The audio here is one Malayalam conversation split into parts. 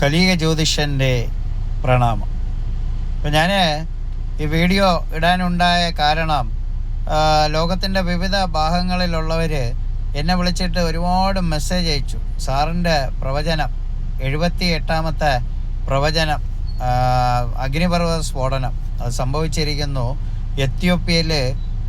കലിക ജ്യോതിഷന്റെ പ്രണാമം. അപ്പം ഞാൻ ഈ വീഡിയോ ഇടാനുണ്ടായ കാരണം ലോകത്തിന്റെ വിവിധ ഭാഗങ്ങളിലുള്ളവർ എന്നെ വിളിച്ചിട്ട് ഒരുപാട് മെസ്സേജ് അയച്ചു. സാറിന്റെ പ്രവചനം എഴുപത്തി എട്ടാമത്തെ പ്രവചനം അഗ്നിപർവത സ്ഫോടനം അത് സംഭവിച്ചിരിക്കുന്നു. എത്യോപ്യയിൽ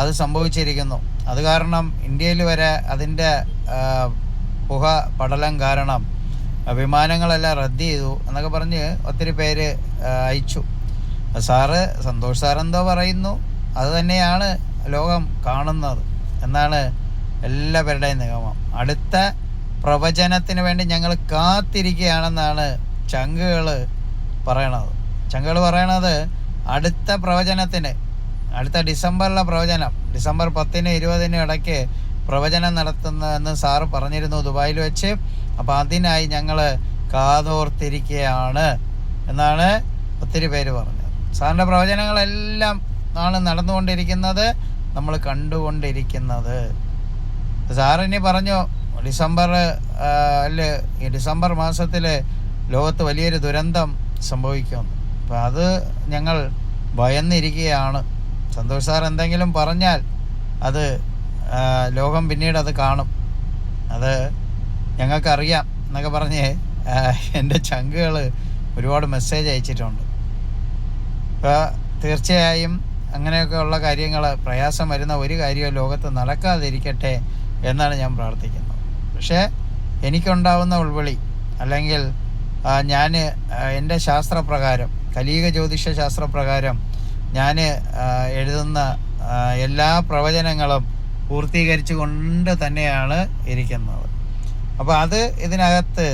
അത് സംഭവിച്ചിരിക്കുന്നു. അത് കാരണം ഇന്ത്യയിൽ വരെ അതിന്റെ പുക പടലം കാരണം വിമാനങ്ങളെല്ലാം റദ്ദ് ചെയ്തു എന്നൊക്കെ പറഞ്ഞ് ഒത്തിരി പേര് അയച്ചു. സാറ് സന്തോഷ് സാർ എന്തോ പറയുന്നു. അത് തന്നെയാണ് ലോകം കാണുന്നത് എന്നാണ് എല്ലാവരുടെയും നിഗമം അടുത്ത പ്രവചനത്തിന് വേണ്ടി ഞങ്ങൾ കാത്തിരിക്കുകയാണെന്നാണ് ചങ്കുകൾ പറയണത്. ചങ്കുകൾ പറയണത് അടുത്ത പ്രവചനത്തിന് അടുത്ത ഡിസംബറിലെ പ്രവചനം ഡിസംബർ പത്തിന് ഇരുപതിനും ഇടയ്ക്ക് പ്രവചനം നടത്തുന്നതെന്ന് സാറ് പറഞ്ഞിരുന്നു ദുബായിൽ വെച്ച്. അപ്പോൾ അതിനായി ഞങ്ങൾ കാതോർത്തിരിക്കുകയാണ് എന്നാണ് ഒത്തിരി പേര് പറഞ്ഞത്. സാറിന്റെ പ്രവചനങ്ങളെല്ലാം ആണ് നടന്നുകൊണ്ടിരിക്കുന്നത് നമ്മൾ കണ്ടുകൊണ്ടിരിക്കുന്നത്. സാറിനി പറഞ്ഞു ഡിസംബർ അല്ല ഡിസംബർ മാസത്തിൽ ലോകത്ത് വലിയൊരു ദുരന്തം സംഭവിക്കുമെന്ന് അപ്പം അത് ഞങ്ങൾ ഭയന്നിരിക്കുകയാണ്. സന്തോഷ് സാർ എന്തെങ്കിലും പറഞ്ഞാൽ അത് ലോകം പിന്നീട് അത് കാണും. അത് ഞങ്ങൾക്കറിയാം എന്നൊക്കെ പറഞ്ഞ് എന്റെ ചങ്കുകൾ ഒരുപാട് മെസ്സേജ് അയച്ചിട്ടുണ്ട്. അപ്പോൾ തീർച്ചയായും അങ്ങനെയൊക്കെ ഉള്ള കാര്യങ്ങൾ പ്രയാസം വരുന്ന ഒരു കാര്യവും ലോകത്ത് നടക്കാതിരിക്കട്ടെ എന്നാണ് ഞാൻ പ്രാർത്ഥിക്കുന്നത് പക്ഷേ എനിക്കുണ്ടാവുന്ന ഉൾവിളി അല്ലെങ്കിൽ ഞാൻ എന്റെ ശാസ്ത്രപ്രകാരം കലീക ജ്യോതിഷ ശാസ്ത്രപ്രകാരം ഞാൻ എഴുതുന്ന എല്ലാ പ്രവചനങ്ങളും പൂർത്തീകരിച്ചു കൊണ്ട് തന്നെയാണ് ഇരിക്കുന്നത്. അപ്പോൾ അത് ഇതിനകത്ത്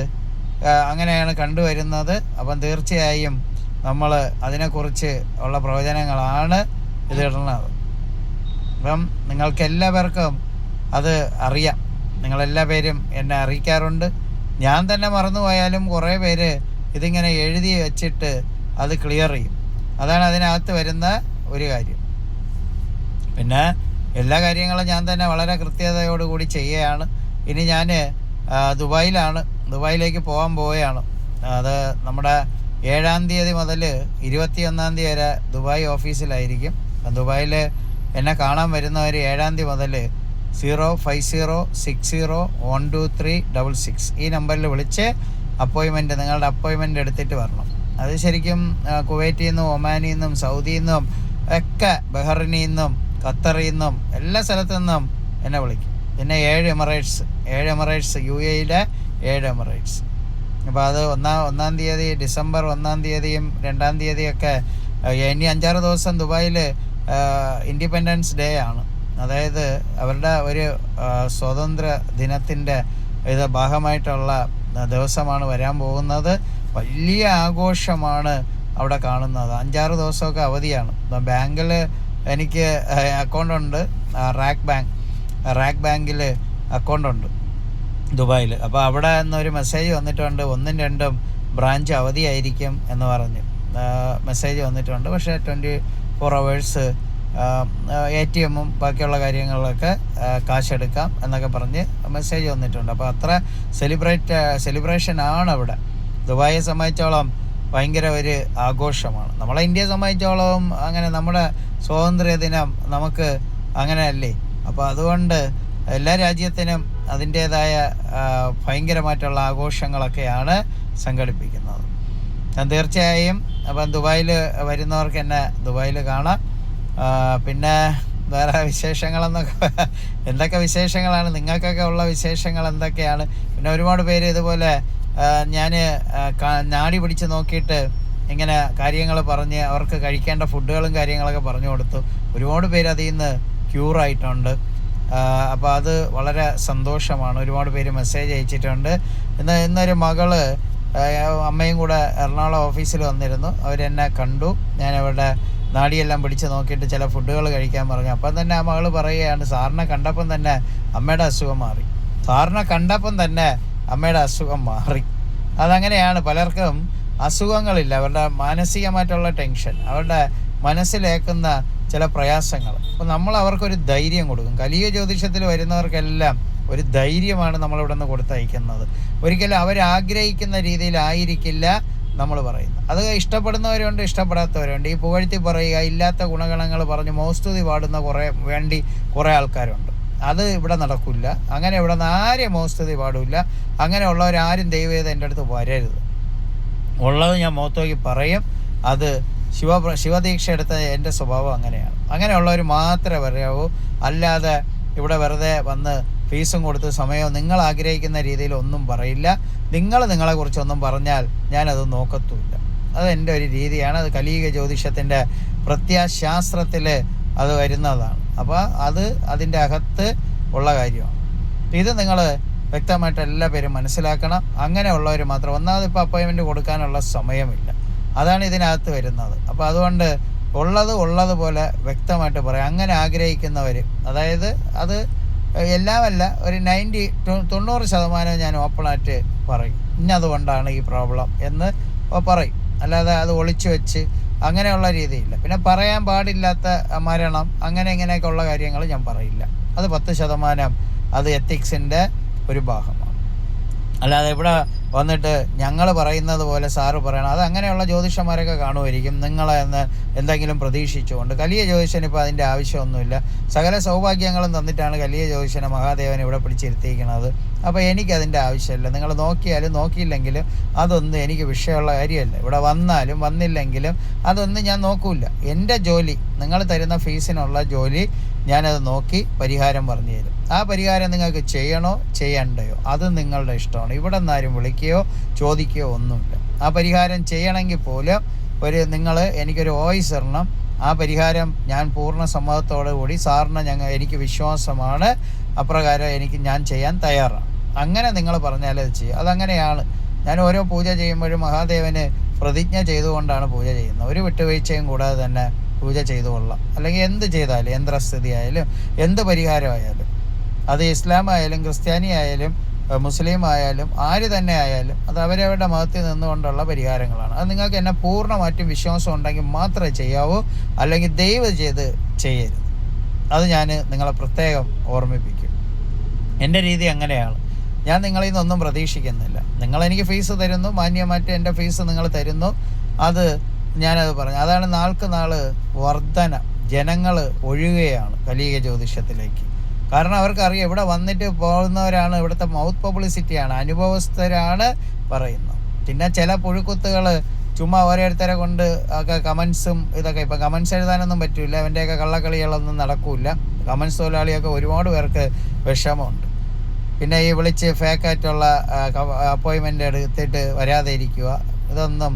അങ്ങനെയാണ് കണ്ടുവരുന്നത്. അപ്പം തീർച്ചയായും നമ്മൾ അതിനെക്കുറിച്ച് ഉള്ള പ്രവചനങ്ങളാണ് ഇതിടുന്നത് അപ്പം നിങ്ങൾക്ക് എല്ലാവർക്കും അത് അറിയാം. നിങ്ങളെല്ലാ പേരും എന്നെ അറിയിക്കാറുണ്ട്. ഞാൻ തന്നെ മറന്നുപോയാലും കുറേ പേര് ഇതിങ്ങനെ എഴുതി വെച്ചിട്ട് അത് ക്ലിയർ ചെയ്യും. അതാണ് അതിനകത്ത് വരുന്ന ഒരു കാര്യം. പിന്നെ എല്ലാ കാര്യങ്ങളും ഞാൻ തന്നെ വളരെ കൃത്യതയോടുകൂടി ചെയ്യുകയാണ്. ഇനി ഞാൻ ദുബായിലാണ്. ദുബായിലേക്ക് പോകാൻ പോവുകയാണ്. അത് നമ്മുടെ ഏഴാം തീയതി മുതൽ ഇരുപത്തിയൊന്നാം തീയതി വരെ ദുബായ് ഓഫീസിലായിരിക്കും. ദുബായിൽ എന്നെ കാണാൻ വരുന്നവർ ഏഴാം തീയതി മുതൽ zero five zero six zero one two three double six ഈ നമ്പറിൽ വിളിച്ച് അപ്പോയിൻമെന്റ് നിങ്ങളുടെ അപ്പോയിൻമെന്റ് എടുത്തിട്ട് വരണം. അത് ശരിക്കും കുവൈറ്റിൽ നിന്നും ഒമാനിൽ നിന്നും സൗദിയിൽ നിന്നും ഒക്കെ ബഹ്റിനിൽ നിന്നും ഖത്തറിൽ നിന്നും എല്ലാ സ്ഥലത്തു നിന്നും എന്നെ വിളിക്കും. പിന്നെ ഏഴ് എമിറേറ്റ്സ് ഏഴ് എമിറേറ്റ്സ് യു എയിലെ ഏഴ് എമിറേറ്റ്സ്. അപ്പോൾ അത് ഒന്നാം ഒന്നാം തീയതി ഡിസംബർ ഒന്നാം തീയതിയും രണ്ടാം തീയതിയൊക്കെ ഇനി അഞ്ചാറ് ദിവസം ദുബായിൽ ഇൻഡിപെൻഡൻസ് ഡേ ആണ്. അതായത് അവരുടെ ഒരു സ്വതന്ത്ര ദിനത്തിന്റെ ഇത് ഭാഗമായിട്ടുള്ള ദിവസമാണ് വരാൻ പോകുന്നത്. വലിയ ആഘോഷമാണ് അവിടെ കാണുന്നത്. അഞ്ചാറ് ദിവസമൊക്കെ അവധിയാണ്. ബാങ്കിൽ എനിക്ക് അക്കൗണ്ട് ഉണ്ട് റാക്ക് ബാങ്ക്. റാക്ക് ബാങ്കിൽ അക്കൗണ്ട് ഉണ്ട് ദുബായിൽ അപ്പോൾ അവിടെ നിന്നൊരു മെസ്സേജ് വന്നിട്ടുണ്ട് ഒന്നും രണ്ടും ബ്രാഞ്ച് അവധിയായിരിക്കും എന്ന് പറഞ്ഞു. മെസ്സേജ് വന്നിട്ടുണ്ട്. പക്ഷേ twenty four hours A T എമ്മും ബാക്കിയുള്ള കാര്യങ്ങളിലൊക്കെ കാശെടുക്കാം എന്നൊക്കെ പറഞ്ഞ് മെസ്സേജ് വന്നിട്ടുണ്ട്. അപ്പോൾ അത്ര സെലിബ്രേറ്റ് സെലിബ്രേഷൻ ആണ് അവിടെ. ദുബായിയെ സംബന്ധിച്ചോളം ഭയങ്കര ഒരു ആഘോഷമാണ്. നമ്മളെ ഇന്ത്യയെ സംബന്ധിച്ചോളം അങ്ങനെ നമ്മുടെ സ്വാതന്ത്ര്യ ദിനം നമുക്ക് അങ്ങനെയല്ലേ? അപ്പോൾ അതുകൊണ്ട് എല്ലാ രാജ്യത്തിനും അതിന്റേതായ ഭയങ്കരമായിട്ടുള്ള ആഘോഷങ്ങളൊക്കെയാണ് സംഘടിപ്പിക്കുന്നത്. ഞാൻ തീർച്ചയായും അപ്പം ദുബായിൽ വരുന്നവർക്ക് എന്നെ ദുബായിൽ കാണാം. പിന്നെ വേറെ വിശേഷങ്ങളെന്നൊക്കെ എന്തൊക്കെ വിശേഷങ്ങളാണ്? നിങ്ങൾക്കൊക്കെ ഉള്ള വിശേഷങ്ങൾ എന്തൊക്കെയാണ്? പിന്നെ ഒരുപാട് പേര് ഇതുപോലെ ഞാൻ നാടി പിടിച്ച് നോക്കിയിട്ട് ഇങ്ങനെ കാര്യങ്ങൾ പറഞ്ഞ് അവർക്ക് കഴിക്കേണ്ട ഫുഡുകളും കാര്യങ്ങളൊക്കെ പറഞ്ഞു കൊടുത്തു. ഒരുപാട് പേര് അതിൽ നിന്ന് ക്യൂറായിട്ടുണ്ട് അപ്പോൾ അത് വളരെ സന്തോഷമാണ്. ഒരുപാട് പേര് മെസ്സേജ് അയച്ചിട്ടുണ്ട്. ഇന്ന് ഇന്നൊരു മകൾ അമ്മയും കൂടെ എറണാകുളം ഓഫീസിൽ വന്നിരുന്നു. അവരെന്നെ കണ്ടു. ഞാൻ അവരുടെ നാടിയെല്ലാം പിടിച്ച് നോക്കിയിട്ട് ചില ഫുഡുകൾ കഴിക്കാൻ പറഞ്ഞു. അപ്പം തന്നെ ആ മകൾ പറയുകയാണ് സാറിനെ കണ്ടപ്പം തന്നെ അമ്മയുടെ അസുഖം മാറി. സാറിനെ കണ്ടപ്പം തന്നെ അമ്മയുടെ അസുഖം മാറി. അതങ്ങനെയാണ് പലർക്കും അസുഖങ്ങളില്ല. അവരുടെ മാനസികമായിട്ടുള്ള ടെൻഷൻ അവരുടെ മനസ്സിലേക്കുന്ന ചില പ്രയാസങ്ങൾ. അപ്പോൾ നമ്മൾ അവർക്കൊരു ധൈര്യം കൊടുക്കും. കലിയ ജ്യോതിഷത്തിൽ വരുന്നവർക്കെല്ലാം ഒരു ധൈര്യമാണ് നമ്മളിവിടെ നിന്ന് കൊടുത്തയക്കുന്നത്. ഒരിക്കലും അവരാഗ്രഹിക്കുന്ന രീതിയിലായിരിക്കില്ല നമ്മൾ പറയുന്നത്. അത് ഇഷ്ടപ്പെടുന്നവരുണ്ട് ഇഷ്ടപ്പെടാത്തവരുണ്ട്. ഈ പുകഴ്ത്തി പറയുക ഇല്ലാത്ത ഗുണഗണങ്ങൾ പറഞ്ഞ് മോസ്തുതി പാടുന്ന കുറേ വേണ്ടി കുറേ ആൾക്കാരുണ്ട്. അത് ഇവിടെ നടക്കില്ല. അങ്ങനെ ഇവിടെ നിന്ന് ആരെയും മോസ്തുതി പാടില്ല. അങ്ങനെയുള്ളവരാരും ദൈവവേദ എന്റെ അടുത്ത് വരരുത്. ഉള്ളത് ഞാൻ മോത്തോക്കി പറയും. അത് ശിവ ശിവദീക്ഷ എടുത്ത എന്റെ സ്വഭാവം അങ്ങനെയാണ്. അങ്ങനെയുള്ളവർ മാത്രമേ പറയാവൂ. അല്ലാതെ ഇവിടെ വെറുതെ വന്ന് ഫീസും കൊടുത്ത് സമയവും നിങ്ങൾ ആഗ്രഹിക്കുന്ന രീതിയിൽ ഒന്നും പറയില്ല. നിങ്ങൾ നിങ്ങളെക്കുറിച്ചൊന്നും പറഞ്ഞാൽ ഞാനത് നോക്കത്തുമില്ല. അതെന്റെ ഒരു രീതിയാണ്. അത് കലീക ജ്യോതിഷത്തിന്റെ പ്രത്യാശാസ്ത്രത്തിൽ അത് വരുന്നതാണ്. അപ്പോൾ അത് അതിന്റെ അകത്ത് ഉള്ള കാര്യമാണ്. ഇത് നിങ്ങൾ വ്യക്തമായിട്ട് എല്ലാ പേരും മനസ്സിലാക്കണം. അങ്ങനെയുള്ളവർ മാത്രം ഒന്നാമത് ഇപ്പോൾ അപ്പോയിൻമെന്റ് കൊടുക്കാനുള്ള സമയമില്ല. അതാണ് ഇതിനകത്ത് വരുന്നത്. അപ്പോൾ അതുകൊണ്ട് ഉള്ളത് ഉള്ളതുപോലെ വ്യക്തമായിട്ട് പറയാം. അങ്ങനെ ആഗ്രഹിക്കുന്നവർ അതായത് അത് എല്ലാമല്ല ഒരു നയന്റി തൊണ്ണൂറ് ശതമാനം ഞാൻ ഓപ്പണായിട്ട് പറയും. ഇന്നതുകൊണ്ടാണ് ഈ പ്രോബ്ലം എന്ന് പറയും. അല്ലാതെ അത് ഒളിച്ചു വെച്ച് അങ്ങനെയുള്ള രീതിയില്ല. പിന്നെ പറയാൻ പാടില്ലാത്ത മരണം അങ്ങനെ ഇങ്ങനെയൊക്കെ ഉള്ള കാര്യങ്ങൾ ഞാൻ പറയില്ല. അത് പത്ത് ശതമാനം അത് എത്തിക്സിന്റെ ഒരു ഭാഗമാണ്. അല്ലാതെ ഇവിടെ വന്നിട്ട് ഞങ്ങൾ പറയുന്നത് പോലെ സാറ് പറയണം. അത് അങ്ങനെയുള്ള ജ്യോതിഷന്മാരൊക്കെ കാണുമായിരിക്കും നിങ്ങളെ എന്ന് എന്തെങ്കിലും പ്രതീക്ഷിച്ചുകൊണ്ട്. കലിയ ജ്യോതിഷൻ ഇപ്പോൾ അതിന്റെ ആവശ്യമൊന്നുമില്ല. സകല സൗഭാഗ്യങ്ങളും തന്നിട്ടാണ് കലിയ ജ്യോതിഷനെ മഹാദേവൻ ഇവിടെ പിടിച്ചിരുത്തിയിരിക്കുന്നത്. അപ്പോൾ എനിക്കതിന്റെ ആവശ്യമില്ല. നിങ്ങൾ നോക്കിയാലും നോക്കിയില്ലെങ്കിലും അതൊന്നും എനിക്ക് വിഷയമുള്ള കാര്യമല്ല. ഇവിടെ വന്നാലും വന്നില്ലെങ്കിലും അതൊന്നും ഞാൻ നോക്കില്ല. എന്റെ ജോലി നിങ്ങൾ തരുന്ന ഫീസിനുള്ള ജോലി ഞാനത് നോക്കി പരിഹാരം പറഞ്ഞു തരും. ആ പരിഹാരം നിങ്ങൾക്ക് ചെയ്യണോ ചെയ്യണ്ടയോ? അത് നിങ്ങളുടെ ഇഷ്ടമാണ്. ഇവിടെ നിന്നാരും വിളിക്കുകയോ ചോദിക്കുകയോ ഒന്നുമില്ല. ആ പരിഹാരം ചെയ്യണമെങ്കിൽ പോലും ഒരു നിങ്ങൾ എനിക്കൊരു വോയിസ് ഇടണം. ആ പരിഹാരം ഞാൻ പൂർണ സമ്മതത്തോടു കൂടി സാറിന് ഞങ്ങൾ എനിക്ക് വിശ്വാസമാണ്. അപ്രകാരം എനിക്ക് ഞാൻ ചെയ്യാൻ തയ്യാറാണ്. അങ്ങനെ നിങ്ങൾ പറഞ്ഞാലേ അത് ചെയ്യും. അതങ്ങനെയാണ്. ഞാൻ ഓരോ പൂജ ചെയ്യുമ്പോഴും മഹാദേവന് പ്രതിജ്ഞ ചെയ്തുകൊണ്ടാണ് പൂജ ചെയ്യുന്നത്. ഒരു വിട്ടുവീഴ്ചയും കൂടാതെ തന്നെ പൂജ ചെയ്തു കൊള്ളാം അല്ലെങ്കിൽ എന്ത് ചെയ്താലും യന്ത്രസ്ഥിതി ആയാലും എന്ത് പരിഹാരമായാലും അത് ഇസ്ലാം ആയാലും ക്രിസ്ത്യാനി ആയാലും മുസ്ലിം ആയാലും ആര് തന്നെ ആയാലും അത് അവരവരുടെ മതത്തിൽ നിന്നുകൊണ്ടുള്ള പരിഹാരങ്ങളാണ്. അത് നിങ്ങൾക്ക് എന്നെ പൂർണമായിട്ടും വിശ്വാസം ഉണ്ടെങ്കിൽ മാത്രമേ ചെയ്യാവൂ അല്ലെങ്കിൽ ദൈവം ചെയ്ത് ചെയ്യരുത്. അത് ഞാൻ നിങ്ങളെ പ്രത്യേകം ഓർമ്മിപ്പിക്കും. എന്റെ രീതി അങ്ങനെയാണ്. ഞാൻ നിങ്ങളിൽ നിന്നൊന്നും പ്രതീക്ഷിക്കുന്നില്ല. നിങ്ങളെനിക്ക് ഫീസ് തരുന്നു മാന്യമായിട്ട് എന്റെ ഫീസ് നിങ്ങൾ തരുന്നു. അത് ഞാനത് പറഞ്ഞു. അതാണ് നാൾക്ക് നാൾ വർധന. ജനങ്ങൾ ഒഴുകുകയാണ് കലീക ജ്യോതിഷത്തിലേക്ക്. കാരണം അവർക്കറിയാം ഇവിടെ വന്നിട്ട് പോകുന്നവരാണ് ഇവിടുത്തെ മൗത്ത് പബ്ലിസിറ്റിയാണ് അനുഭവസ്ഥരാണ് പറയുന്നത്. പിന്നെ ചില പുഴുക്കുത്തുകൾ ചുമ്മാ ഓരോരുത്തരെ കൊണ്ട് ഒക്കെ കമൻസും ഇതൊക്കെ ഇപ്പം കമൻസ് എഴുതാനൊന്നും പറ്റില്ല അവന്റെയൊക്കെ കള്ളക്കളികളൊന്നും നടക്കില്ല കമൻസ് തൊഴിലാളിയൊക്കെ ഒരുപാട് പേർക്ക് വിഷമമുണ്ട്. പിന്നെ ഈ വിളിച്ച് ഫേക്കായിട്ടുള്ള അപ്പോയിൻമെന്റ് എടുത്തിട്ട് വരാതെ ഇരിക്കുക ഇതൊന്നും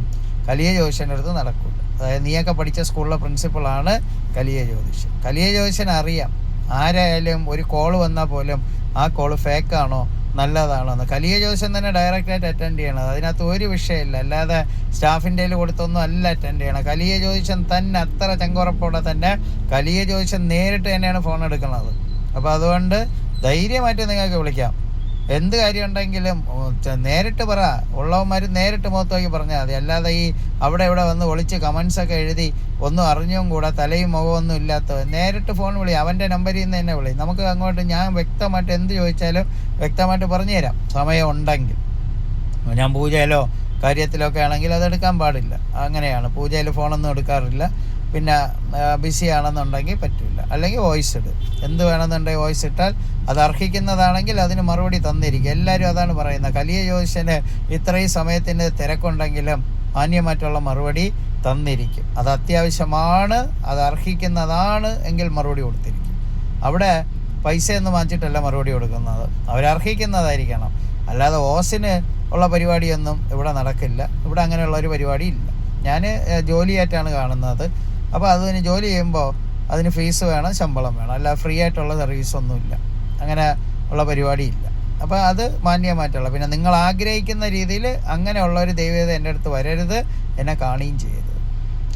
കലിയ ജ്യോതിഷന്റെ അടുത്ത് നടക്കില്ല അതായത് നീയൊക്കെ പഠിച്ച സ്കൂളിലെ പ്രിൻസിപ്പളാണ് കലിയ ജ്യോതിഷൻ. കലിയ ജ്യോതിഷൻ അറിയാം ആരായാലും ഒരു കോൾ വന്നാൽ പോലും ആ കോൾ ഫേക്കാണോ നല്ലതാണോ എന്ന്. കലിയ ജോസൻ തന്നെ ഡയറക്റ്റായിട്ട് അറ്റൻഡ് ചെയ്യണത്. അതിനകത്ത് ഒരു വിഷയമില്ല. അല്ലാതെ സ്റ്റാഫിന്റെ കൊടുത്തൊന്നും അല്ല അറ്റൻഡ് ചെയ്യണം കലിയ ജ്യോതിഷം തന്നെ അത്ര ചങ്കുറപ്പോടെ തന്നെ കലിയ ജ്യോതിഷം നേരിട്ട് തന്നെയാണ് ഫോൺ എടുക്കുന്നത്. അപ്പോൾ അതുകൊണ്ട് ധൈര്യമായിട്ട് നിങ്ങൾക്ക് വിളിക്കാം. എന്ത് കാര്യം ഉണ്ടെങ്കിലും നേരിട്ട് പറ. ഉള്ളവന്മാർ നേരിട്ട് മുഖത്തോക്കി പറഞ്ഞാൽ മതി. അല്ലാതെ ഈ അവിടെ ഇവിടെ വന്ന് ഒളിച്ച് കമൻസൊക്കെ എഴുതി ഒന്നും അറിഞ്ഞും കൂടെ തലയും മുഖമൊന്നും ഇല്ലാത്ത നേരിട്ട് ഫോൺ വിളി. അവന്റെ നമ്പറിൽ നിന്ന് തന്നെ വിളി. നമുക്ക് അങ്ങോട്ട് ഞാൻ വ്യക്തമായിട്ട് എന്ത് ചോദിച്ചാലും വ്യക്തമായിട്ട് പറഞ്ഞു തരാം. സമയം ഉണ്ടെങ്കിൽ. ഞാൻ പൂജയിലോ കാര്യത്തിലൊക്കെ ആണെങ്കിൽ അതെടുക്കാൻ പാടില്ല. അങ്ങനെയാണ്. പൂജയിൽ ഫോണൊന്നും എടുക്കാറില്ല. പിന്നെ ബിസി ആണെന്നുണ്ടെങ്കിൽ പറ്റില്ല അല്ലെങ്കിൽ വോയിസ് ഇട്. എന്ത് വേണമെന്നുണ്ടെങ്കിൽ വോയിസ് ഇട്ടാൽ അത് അർഹിക്കുന്നതാണെങ്കിൽ അതിന് മറുപടി തന്നിരിക്കും എല്ലാവരും അതാണ് പറയുന്നത്. കലിയ ജ്യോതിഷന് ഇത്രയും സമയത്തിന് തിരക്കുണ്ടെങ്കിലും മാന്യമായിട്ടുള്ള മറുപടി തന്നിരിക്കും. അത് അത്യാവശ്യമാണ് അത് അർഹിക്കുന്നതാണ് എങ്കിൽ മറുപടി കൊടുത്തിരിക്കും. അവിടെ പൈസയൊന്നും വാങ്ങിച്ചിട്ടല്ല മറുപടി കൊടുക്കുന്നത്. അവരർഹിക്കുന്നതായിരിക്കണം അല്ലാതെ ഓസിന് ഉള്ള പരിപാടിയൊന്നും ഇവിടെ നടക്കില്ല. ഇവിടെ അങ്ങനെയുള്ള ഒരു പരിപാടി ഇല്ല. ഞാൻ ജോലിയായിട്ടാണ് കാണുന്നത്. അപ്പോൾ അതിന് ജോലി ചെയ്യുമ്പോൾ അതിന് ഫീസ് വേണം ശമ്പളം വേണം. അല്ല ഫ്രീ ആയിട്ടുള്ള സർവീസ് ഒന്നുമില്ല അങ്ങനെ ഉള്ള പരിപാടിയില്ല അപ്പോൾ അത് മാന്യമായിട്ടുള്ള പിന്നെ നിങ്ങൾ ആഗ്രഹിക്കുന്ന രീതിയിൽ അങ്ങനെയുള്ള ഒരു ദൈവത എന്റെ അടുത്ത് വരരുത് എന്നെ കാണുകയും ചെയ്യരുത്.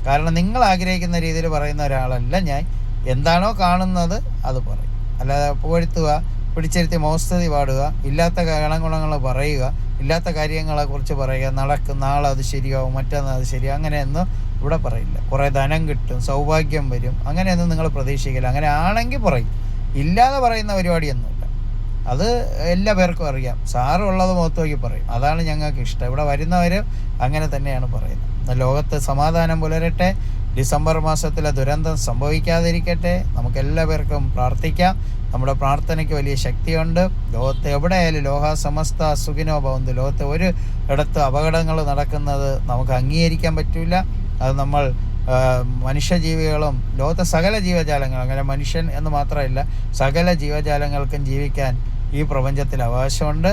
കാരണം നിങ്ങൾ ആഗ്രഹിക്കുന്ന രീതിയിൽ പറയുന്ന ഒരാളല്ല ഞാൻ. എന്താണോ കാണുന്നത് അത് പറയും. അല്ലാതെ പുകഴ്ത്തുക പിടിച്ചിരുത്തി മോസ്തതി പാടുക ഇല്ലാത്ത ഗണഗുണങ്ങൾ പറയുക ഇല്ലാത്ത കാര്യങ്ങളെക്കുറിച്ച് പറയുക നടക്കും നാളെ അത് ശരിയാവും മറ്റന്നാൾ അത് ശരിയാവും അങ്ങനെയൊന്നും ഇവിടെ പറയില്ല. കുറേ ധനം കിട്ടും സൗഭാഗ്യം വരും അങ്ങനെയൊന്നും നിങ്ങൾ പ്രതീക്ഷിക്കില്ല. അങ്ങനെ ആണെങ്കിൽ പറയും. ഇല്ലാതെ പറയുന്ന പരിപാടിയൊന്നുമില്ല. അത് എല്ലാ പേർക്കും അറിയാം. സാറ് ഉള്ളത് നോക്കി പറയും. അതാണ് ഞങ്ങൾക്ക് ഇഷ്ടം ഇവിടെ വരുന്നവർ അങ്ങനെ തന്നെയാണ് പറയുന്നത്. ലോകത്ത് സമാധാനം പുലരട്ടെ ഡിസംബർ മാസത്തിലെ ദുരന്തം സംഭവിക്കാതിരിക്കട്ടെ. നമുക്ക് എല്ലാവർക്കും പ്രാർത്ഥിക്കാം. നമ്മുടെ പ്രാർത്ഥനയ്ക്ക് വലിയ ശക്തിയുണ്ട്. ലോകത്ത് എവിടെയായാലും ലോക സമസ്ത സുഖിനോ ഭവന്ത്. ലോകത്ത് ഒരു ഇടത്ത് അപകടങ്ങൾ നടക്കുന്നത് നമുക്ക് അംഗീകരിക്കാൻ പറ്റില്ല അത് നമ്മൾ മനുഷ്യജീവികളും ലോകത്തെ സകല ജീവജാലങ്ങളും അങ്ങനെ മനുഷ്യൻ എന്ന് മാത്രമല്ല സകല ജീവജാലങ്ങൾക്കും ജീവിക്കാൻ ഈ പ്രപഞ്ചത്തിൽ അവകാശമുണ്ട്.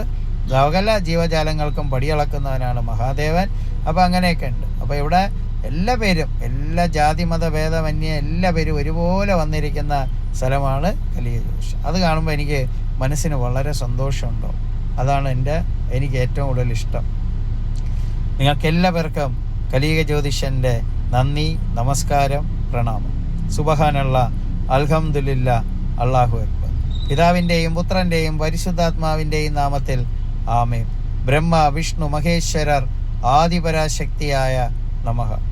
സകല ജീവജാലങ്ങൾക്കും പടിയളക്കുന്നവനാണ് മഹാദേവൻ. അപ്പോൾ അങ്ങനെയൊക്കെ ഉണ്ട്. അപ്പോൾ ഇവിടെ എല്ലാ പേരും എല്ലാ ജാതി മത ഭേദമന്യേ എല്ലാ പേരും ഒരുപോലെ വന്നിരിക്കുന്ന സ്ഥലമാണ് കലിയ ജോഷ്. അത് കാണുമ്പോൾ എനിക്ക് മനസ്സിന് വളരെ സന്തോഷമുണ്ടോ? അതാണ് എന്റെ എനിക്ക് ഏറ്റവും കൂടുതൽ ഇഷ്ടം. നിങ്ങൾക്ക് എല്ലാവർക്കും കലിക ജ്യോതിഷന്റെ നന്ദി നമസ്കാരം പ്രണാമം. സുബഹാനുള്ള അൽഹംദുലില്ല അള്ളാഹു അക്ബർ. പിതാവിന്റെയും പുത്രന്റെയും പരിശുദ്ധാത്മാവിന്റെയും നാമത്തിൽ ആമേ ബ്രഹ്മ വിഷ്ണു മഹേശ്വരർ ആദിപരാശക്തിയായ നമഃ.